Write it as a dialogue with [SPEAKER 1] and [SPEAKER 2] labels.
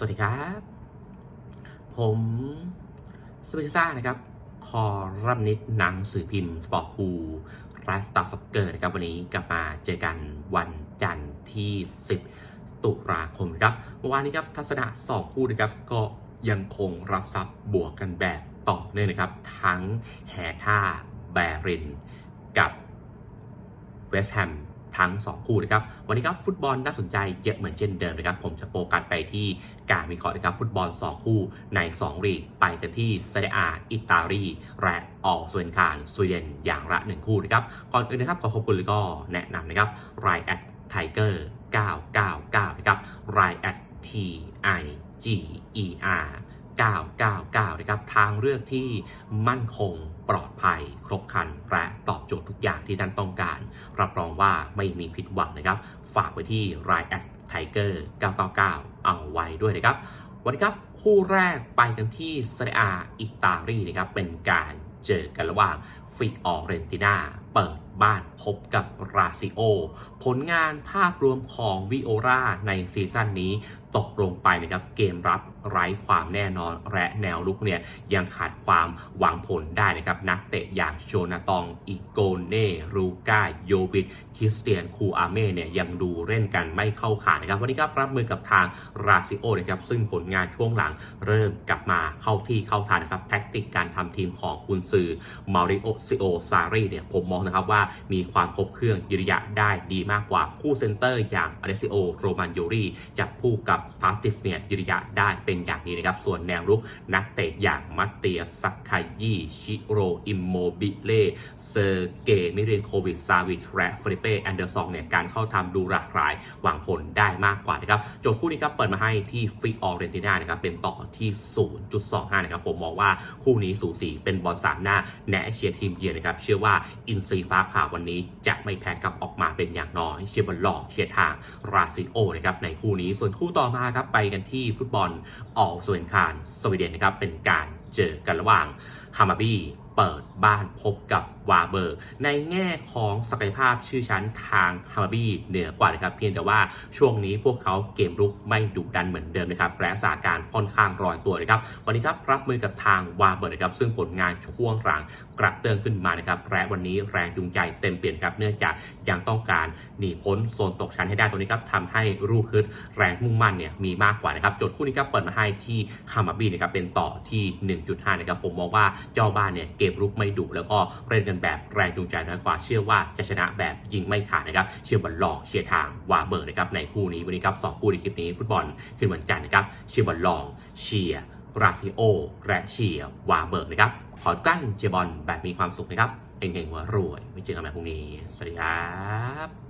[SPEAKER 1] สวัสดีครับ ผมสเปนซ่านะครับ คอรัมนิดหนังสือพิมพ์ สปอร์ตพูไลฟ์สตล์ซ็อกเกอร์นะครับ วันนี้กลับมาเจอกันวันจันทร์ที่ 10 ตุลาคมครับเมื่อวานนี้ครับ ทัศนะสองคู่นะครับ ก็ยังคงรับทรัพย์บวกกันแบบต่อเนื่องนะครับ ทั้งแฮท่าแบริน กับเวสต์แฮม ทั้ง 2 คู่นะครับ วันนี้ครับฟุตบอลน่าสนใจเยอะเหมือนเช่นเดิมนะครับ ผมจะโฟกัสไปที่การวิเคราะห์นะครับฟุตบอล 2 คู่ใน2ลีกไปกันที่เซเรียอาอิตาลีและออกส่วนคานสวีเดนอย่างละ 1 คู่นะครับ ก่อนอื่นนะครับขอขอบคุณแล้วก็แนะนำนะครับไรแอดไทเกอร์999 นะครับไรแอด T I G E R 999 นะครับ ทางเลือกที่มั่นคงปลอดภัย ครบครัน และตอบโจทย์ทุกอย่างที่ท่านต้องการ รับรองว่าไม่มีผิดหวังนะครับ ฝากไว้ที่ r i แอดไทเกอร์999 เอาไว้ด้วยนะครับ วันนี้ครับ คู่แรกไปกันที่เซเรียอาอิตาลีนะครับ เป็นการ เจอกันระหว่างฟิออเรนตินาเปิดบ้านพบกับราซิโอ ผลงานภาพรวมของวิโอราในซีซั่นนี้ตกลงไปนะครับเกมรับไร้ความแน่นอนและแนวลุกเนี่ยยังขาดความหวังผลได้นะครับนักเตะอย่างโจนาตองอิโกเน่รูกาโยบิดคริสเตียนคูอาเม่เนี่ยยังดูเล่นกันไม่เข้าขานะครับวันนี้ครับรับมือกับทางราซิโอนะครับซึ่งผลงานช่วงหลังเริ่มกลับมาเข้าที่เข้าทางนะครับแท็กติกการทำทีมของกุนซือมาริโอซิโอซารีเนี่ยผมมองนะครับว่ามีความครบเครื่องยืนระยะได้ดีมากกว่าคู่เซนเตอร์อย่างอเลซิโอโรมันโยรีจับคู่กับพาร์ติสเนี่ยยืนระยะได้เป็นอย่างนี้นะครับ ส่วนแนวรุกนักเตะอย่างมัตเตียซักคายีชิโรอิมโมบิเล่เซอร์เกมิเรนโควิดซาวิชและฟริเป้แอนเดอร์ซองเนี่ยการเข้าทำดูหลากหลายหวังผลได้มากกว่านะครับโจทย์คู่นี้ครับเปิดมาให้ที่ฟิออเรนติน่านะครับเป็นต่อที่ 0.25 นะครับผมมองว่าคู่นี้สูสีเป็นบอลสามหน้าแนะเชียร์ทีมเยือนนะครับ เชื่อว่าอินซีฟ้าขาววันนี้จะไม่แพ้กับออกมาเป็นอย่างน้อย เชียร์บอลหลอกเชียร์ทางราซิโอนะครับในคู่นี้ส่วนคู่ต่อมาครับไปกันที่ฟุตบอลออกส่วนคานสวีเดนนะครับเป็นการเจอกันระหว่างฮามาบีเปิดบ้านพบกับวาเบอร์ ในแง่ของศักยภาพชื่อชั้นทางฮามาบีเหนือกว่านะครับ เพียงแต่ว่าช่วงนี้พวกเขาเกมรุกไม่ดุดันเหมือนเดิมนะครับและสถานการณ์ค่อนข้างรอยตัวนะครับ วันนี้ครับรับมือกับทางวาเบอร์นะครับซึ่งผลงานช่วงหลัง กระเตื้องขึ้นมานะครับและวันนี้แรงจูงใจเต็มเปลี่ยนครับเนื่องจากยังต้องการหนีพ้นโซนตกชั้นให้ได้ตรงนี้ครับทำให้รูปฮึดแรงมุ่งมั่นเนี่ยมีมากกว่านะครับจทย์คู่นี้ครับเปิดมาให้ที่ฮามาบีนะครับเป็นต่อที่ 1.5นะครับผมมองว่าเจ้าบ้านเนี่ยเกมรุกไม่ดุแล้วก็เล่นกันแบบแรงจูงใจน้อยกว่าเชื่อว่าจะชนะแบบยิงไม่ขาดนะครับเชียร์บอลหลอกเชียร์ทางวาเบอร์นะครับในคู่นี้วันนี้ครับสองคู่ในคลิปนี้ฟุตบอลขึ้นวันจันทร์นะครับเชียร์บอลหลอกเชียร์ราซิโอและเชียร์วาเบอร์นะครับ ขอกั้นเชียร์บอลแบบมีความสุขนะครับเองๆว่ารวย ไม่เจอกันใหม่พรุ่งนี้ สวัสดีครับ